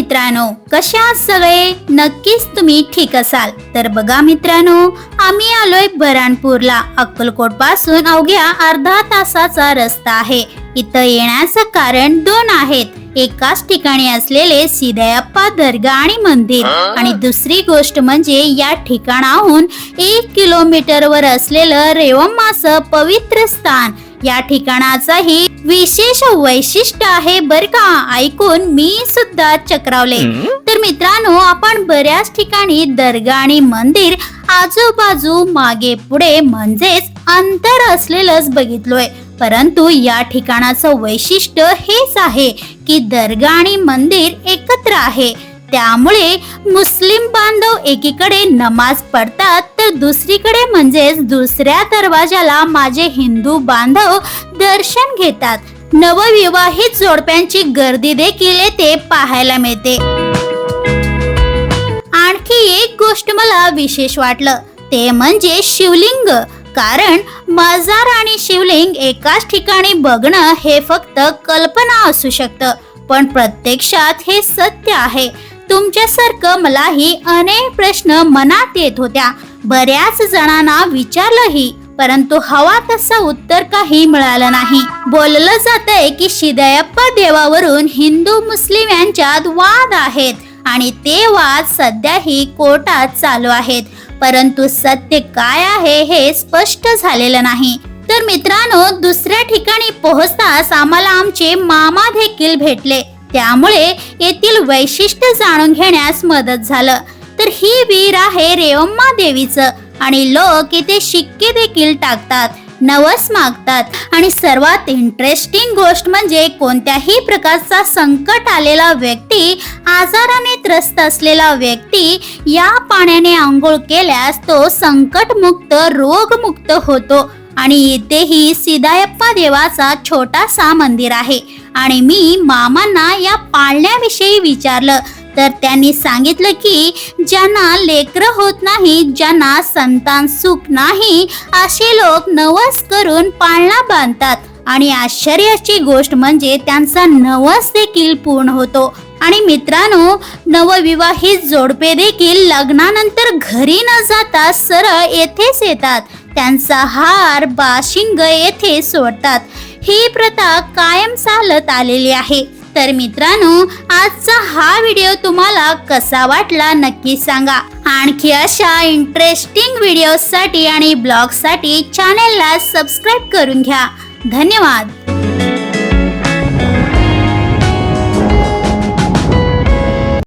मित्रांनो कशा आहात सगळे? नक्कीच तुम्ही ठीक असाल. तर बघा मित्रांनो आम्ही आलोय बराणपूरला. अक्कलकोटपासून अवघ्या अर्धा तासाचा रस्ता आहे. इथं येण्याचं कारण दोन आहेत. एकाच ठिकाणी असलेले सिदयप्पा दर्गा आणि मंदिर. आणि दुसरी गोष्ट म्हणजे या ठिकाणाहून एक किलोमीटरवर असलेलं रेवमाचं पवित्र स्थान. या ठिकाणाचाही विशेष वैशिष्ट्य आहे बर का? ऐकून मी सुद्धा चक्रावले. तर मित्रांनो आपण बऱ्याच ठिकाणी दर्गा आणि मंदिर आजूबाजू मागे पुढे म्हणजेच अंतर असलेलंच बघितलोय. परंतु या ठिकाणाचं वैशिष्ट्य हेच आहे की दर्गा आणि मंदिर एकत्र आहे. त्यामुळे मुस्लिम बांधव एकीकडे नमाज पडतात तर दुसरीकडे म्हणजेच दुसऱ्या दरवाजाला माझे हिंदू बांधव दर्शन घेतात. नवविवाहित जोडप्यांची गर्दी देखील येथे पाहायला मिळते. आणखी एक गोष्ट मला विशेष वाटलं ते म्हणजे शिवलिंग. कारण मजार आणि शिवलिंग एकाच ठिकाणी बघणं हे फक्त कल्पना असू शकतं पण प्रत्यक्षात हे सत्य आहे. तुमच्यासारखं मलाही अनेक प्रश्न मनात येत होत्या. बऱ्याच जणांना विचारलंही परंतु हवा तसा उत्तर काही मिळालं नाही. बोललं जातंय की शिदयप्पा देवावरून हिंदू मुस्लिम यांच्यात वाद आहेत आणि ते वाद सध्याही कोर्टात चालू आहेत. परंतु सत्य काय आहे हे स्पष्ट झालेलं नाही. तर मित्रांनो दुसऱ्या ठिकाणी पोहोचताच आम्हाला आमचे मामा देखील भेटले. त्यामुळे येथील वैशिष्ट्य जाणून घेण्यास मदत झालं. तर ही वीर आहे रेवम्मा देवीचं आणि लोक इथे शिक्के देखील टाकतात नवस मागतात आणि सर्वात इंटरेस्टिंग गोष्ट म्हणजे कोणत्याही प्रकारचा संकट आलेला व्यक्ती आजाराने त्रस्त असलेला व्यक्ती या पाण्याने आंघोळ केल्यास तो संकटमुक्त रोगमुक्त होतो. आणि इथेही सिदायप्पा देवाचा छोटासा मंदिर आहे. आणि मी मामांना या पाळण्याविषयी विचारलं. तर त्यांनी सांगितलं की ज्यांना लेकरं होत नाही ज्यांना संतान सुख नाही असे लोक नवस करून पाळणा बांधतात. आणि आश्चर्याची गोष्ट म्हणजे त्यांचा नवस देखील पूर्ण होतो. आणि मित्रांनो नवविवाहित जोडपे देखील लग्नानंतर घरी न जाता सरळ येथेच येतात. त्यांचा हार बाशिंग येथे सोडतात. ही प्रथा कायम चालत आलेली आहे. तर मित्रांनो आजचा हा व्हिडिओ तुम्हाला कसा वाटला नक्की सांगा. आणखी अशा इंटरेस्टिंग व्हिडिओसाठी आणि ब्लॉगसाठी चॅनेलला सबस्क्राईब करून घ्या. धन्यवाद.